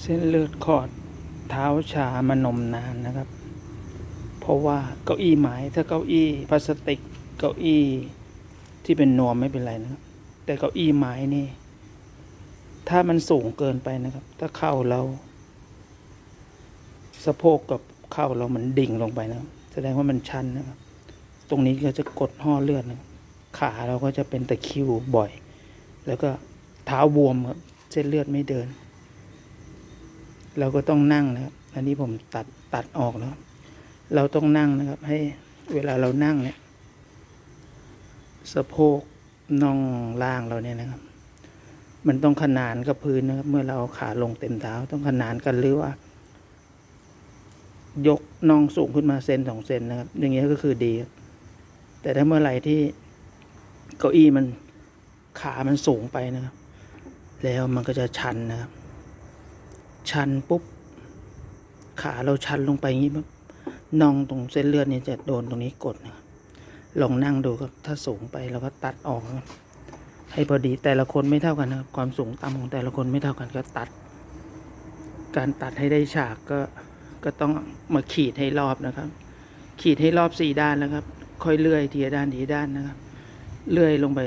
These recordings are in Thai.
เส้นเลือดขอดเท้าชามานมนานนะครับ เพราะว่าเก้าอี้ไม้ถ้าเก้าอี้พลาสติกเก้าอี้ที่เป็นนวมไม่เป็นไรนะครับ แต่เก้าอี้ไม้นี่ ถ้ามันสูงเกินไปนะครับ ถ้าเข่าเราสะโพกกับเข่าเรามันดิ่งลงไปนะครับ แสดงว่ามันชันนะครับ ตรงนี้ก็จะกดห่อเลือดนะขาเราก็จะเป็นตะคิวบ่อย แล้วก็เท้าบวมครับเส้นเลือดไม่เดิน เราก็ต้องนั่งนะครับ อันนี้ผมตัดตัดออกแล้ว เราต้องนั่งนะครับ ให้เวลาเรานั่งเนี่ย สะโพกน่องล่างเราเนี่ยนะครับ มันต้องขนานกับพื้นนะครับ เมื่อเราเอาขาลงเต็มเท้าต้องขนานกันหรือว่า ยกน่องสูงขึ้นมาเซนสองเซนนะครับ อย่างเงี้ยก็คือดี แต่ถ้าเมื่อไหร่ที่เก้าอี้มันขามันสูงไปนะครับ แล้วมันก็จะชันนะครับ ชันปุ๊บ ขาเราชันลงไปอย่างนี้ปั๊บน่องตรงเส้นเลือดนี่จะโดนตรงนี้กดนะครับลองนั่งดูครับ ถ้าสูงไปเราก็ตัดออก ให้พอดีแต่ละคนไม่เท่ากันนะครับความสูงต่ำของแต่ละคนไม่เท่ากันก็ตัด การตัดให้ได้ฉากก็ก็ต้องมาขีดให้รอบนะครับ ขีดให้รอบสี่ด้านนะครับ ค่อยเลื่อยทีละด้านทีละด้านนะครับ เลื่อยลงไป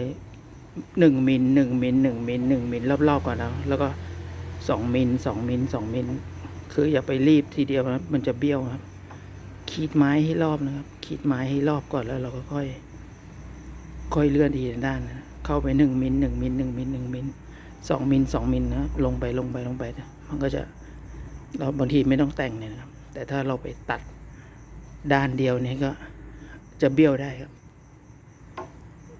หนึ่งมิลหนึ่งมิลหนึ่งมิลหนึ่งมิลรอบๆก่อนแล้วแล้วก็ สองมิลสองมิลสองมิลคืออย่าไปรีบทีเดียวนะมันจะเบี้ยวครับ ขีดไม้ให้รอบนะครับ ขีดไม้ให้รอบก่อนแล้วเราก็ค่อย ค่อยเลื่อนทีละด้านนะเข้าไปหนึ่งมิลหนึ่งมิลหนึ่งมิลหนึ่งมิลสองมิลสองมิลนะลงไปลงไปลงไปนะมันก็จะเราบางทีไม่ต้องแต่งเนี่ยนะครับ แต่ถ้าเราไปตัดด้านเดียวเนี่ยก็จะเบี้ยวได้ครับ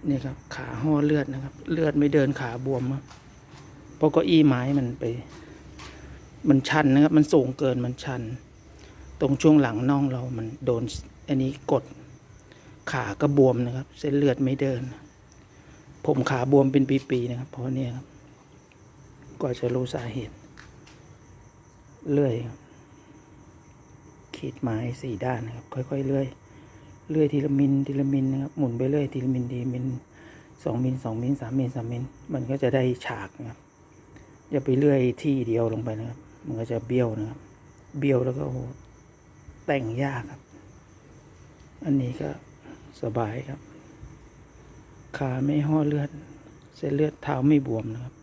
นี่ครับ ขาห่อเลือดนะครับ เลือดไม่เดินขาบวมครับ เพราะเก็อี้ไม้มันไป มันชันนะครับ มันสูงเกินมันชัน ตรงช่วงหลังน่องเรามันโดนอันนี้กดขาก็บวมนะครับ เส้นเลือดไม่เดิน ผมขาบวมเป็นปีๆนะครับ เพราะเนี่ยครับกว่าจะรู้สาเหตุ เลื่อยขีดไม้สี่ด้านนะครับ ค่อยๆเลื่อยเลื่อยทีละมิลทีละมิลนะครับหมุนไปเรื่อยทีละมิลทีละมิลสองมิลสองมิลสามมิลสามมิลมันก็จะได้ฉากนะครับ อย่าไปเลื่อยที่เดียวลงไปนะครับ มันก็จะเบี้ยวนะครับ เบี้ยวแล้วก็แต่งยากครับ อันนี้ก็สบายครับ ขาไม่ห่อเลือด เส้นเลือดเท้าไม่บวมนะครับ